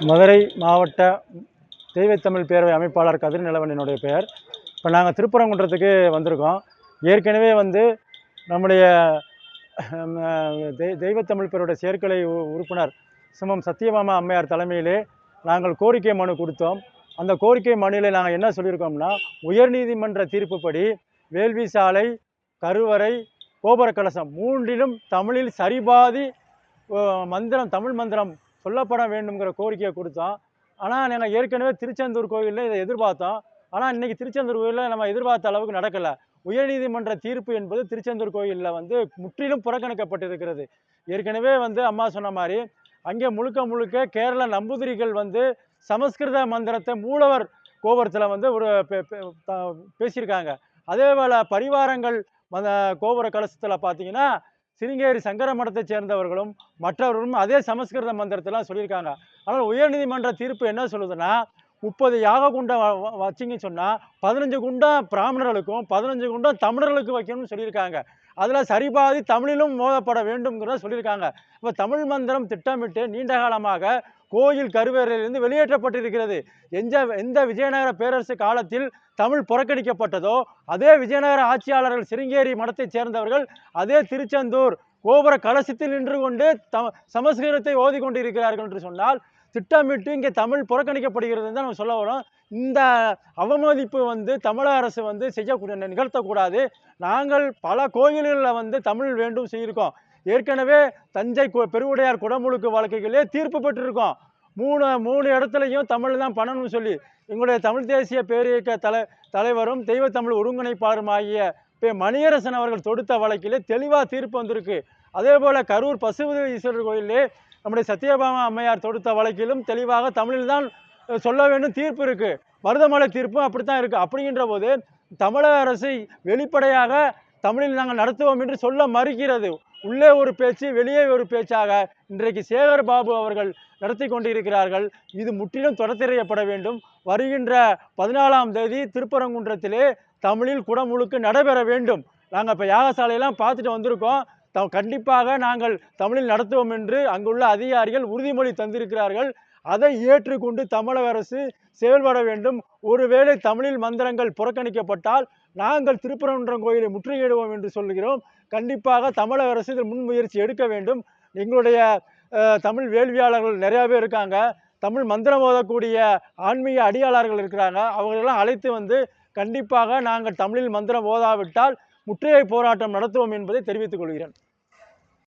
மதுரை மாவட்ட தெய்வத்தமிழ் பேரவை அமைப்பாளர் கதிர் நிலவன் என்னுடைய பெயர். இப்போ நாங்கள் திருப்பரங்குன்றத்துக்கு வந்திருக்கோம். ஏற்கனவே வந்து நம்முடைய தெய் தெய்வத்தமிழ் பேருடைய சேர்க்கலை உ- உறுப்பினர் சிமம் சத்யபாமா அம்மையார் தலைமையிலே நாங்கள் கோரிக்கை மனு கொடுத்தோம். அந்த கோரிக்கை மனுவில் நாங்கள் என்ன சொல்லியிருக்கோம்னா உயர்நீதிமன்ற தீர்ப்புப்படி வேள்வி சாலை கருவறை கோபுர கலசம் மூன்றிலும் தமிழில் சரிபாதி மந்திரம் தமிழ் மந்திரம் சொல்லப்பட வேண்டுங்கிற கோரிக்கையை கொடுத்தோம் ஆனால் நாங்கள் ஏற்கனவே திருச்செந்தூர் கோயிலில் இதை எதிர்பார்த்தோம். ஆனால் இன்றைக்கி திருச்செந்தூர் கோயிலில் நம்ம எதிர்பார்த்த அளவுக்கு நடக்கலை. உயர்நீதிமன்ற தீர்ப்பு என்பது திருச்செந்தூர் கோயிலில் வந்து முற்றிலும் புறக்கணிக்கப்பட்டிருக்கிறது. ஏற்கனவே வந்து அம்மா சொன்ன மாதிரி அங்கே முழுக்க முழுக்க கேரள நம்பூதிரிகள் வந்து சமஸ்கிருத மந்திரத்தை மூலவர் கோபுரத்தில் வந்து ஒரு பேசியிருக்காங்க. அதே போல் பரிவாரங்கள் கோபுர கலசத்தில் பார்த்தீங்கன்னா சிருங்கேரி சங்கர மடத்தை சேர்ந்தவர்களும் மற்றவர்களும் அதே சமஸ்கிருத மந்திரத்தெல்லாம் சொல்லியிருக்காங்க. ஆனால் உயர்நீதிமன்ற தீர்ப்பு என்ன சொல்லுதுன்னா முப்பது யாக குண்டம் வச்சிங்கன்னு சொன்னால் பதினஞ்சு குண்டம் பிராமணர்களுக்கும் பதினஞ்சு குண்டம் தமிழர்களுக்கு வைக்கணும்னு சொல்லியிருக்காங்க. அதில் சரிபாதி தமிழிலும் மோதப்பட வேண்டும்ங்கிறத சொல்லியிருக்காங்க. இப்போ தமிழ் மந்திரம் திட்டமிட்டு நீண்ட காலமாக கோயில் கருவறையிலிருந்து வெளியேற்றப்பட்டிருக்கிறது. எந்த எந்த விஜயநகர பேரரசு காலத்தில் தமிழ் புறக்கணிக்கப்பட்டதோ அதே விஜயநகர ஆட்சியாளர்கள் சிருங்கேரி மடத்தைச் சேர்ந்தவர்கள் அதே திருச்செந்தூர் கோபுர கலசத்தில் நின்று கொண்டு த சமஸ்கிருதத்தை ஓதி கொண்டு இருக்கிறார்கள் என்று சொன்னால் திட்டமிட்டு இங்கே தமிழ் புறக்கணிக்கப்படுகிறது தான் நம்ம சொல்ல வரோம். இந்த அவமதிப்பு வந்து தமிழக அரசு வந்து செய்யக்கூடிய நிகழ்த்தக்கூடாது. நாங்கள் பல கோயில்களில் வந்து தமிழ் வேண்டும் செய்திருக்கோம். ஏற்கனவே தஞ்சை பெருவுடையார் குடமுழுக்கு வழக்குகளே தீர்ப்பு பெற்றிருக்கோம். மூணு மூணு இடத்துலையும் தமிழ் தான் பண்ணணும்னு சொல்லி எங்களுடைய தமிழ் தேசிய பேரியக்க தலை தலைவரும் தெய்வத்தமிழ் ஒருங்கிணைப்பாளரும் ஆகிய பே மணியரசன் அவர்கள் தொடுத்த வழக்கிலே தெளிவாக தீர்ப்பு வந்திருக்கு. அதே போல் கரூர் பசுபதி ஈஸ்வரர் கோயிலே நம்முடைய சத்யபாமா அம்மையார் தொடுத்த வழக்கிலும் தெளிவாக தமிழில் தான் சொல்ல வேண்டும் தீர்ப்பு இருக்குது மருதமலை தீர்ப்பும் அப்படித்தான் இருக்குது அப்படிங்கின்ற போது தமிழக அரசு வெளிப்படையாக தமிழில் நாங்கள் நடத்துவோம் என்று சொல்ல மறுக்கிறது. உள்ளே ஒரு பேச்சு வெளியே ஒரு பேச்சாக இன்றைக்கு சேகர் பாபு அவர்கள் நடத்தி கொண்டிருக்கிறார்கள். இது முற்றிலும் தொடர்த்தெறியப்பட வேண்டும். வருகின்ற பதினாலாம் தேதி திருப்பரங்குன்றத்திலே தமிழில் குடமுழுக்கு நடைபெற வேண்டும். நாங்கள் இப்போ யாகசாலையெல்லாம் பார்த்துட்டு வந்திருக்கோம். த கண்டிப்பாக நாங்கள் தமிழில் நடத்துவோம் என்று அங்குள்ள அதிகாரிகள் உறுதிமொழி தந்திருக்கிறார்கள். அதை ஏற்றுக்கொண்டு தமிழக அரசு செயல்பட வேண்டும். ஒருவேளை தமிழில் மந்திரங்கள் புறக்கணிக்கப்பட்டால் நாங்கள் திருப்பரங்குன்றம் கோயிலை முற்றுகையிடுவோம் என்று சொல்கிறோம் கண்டிப்பாக தமிழக அரசு இதில் முன்முயற்சி எடுக்க வேண்டும். எங்களுடைய தமிழ் வேள்வியாளர்கள் நிறையா பேர் இருக்காங்க. தமிழ் மந்திரம் ஓதக்கூடிய ஆன்மீக அடியாளர்கள் இருக்கிறாங்க. அவங்களெல்லாம் அழைத்து வந்து கண்டிப்பாக நாங்கள் தமிழில் மந்திரம் ஓதாவிட்டால் முற்றுகை போராட்டம் நடத்துவோம் என்பதை தெரிவித்துக் கொள்கிறேன்.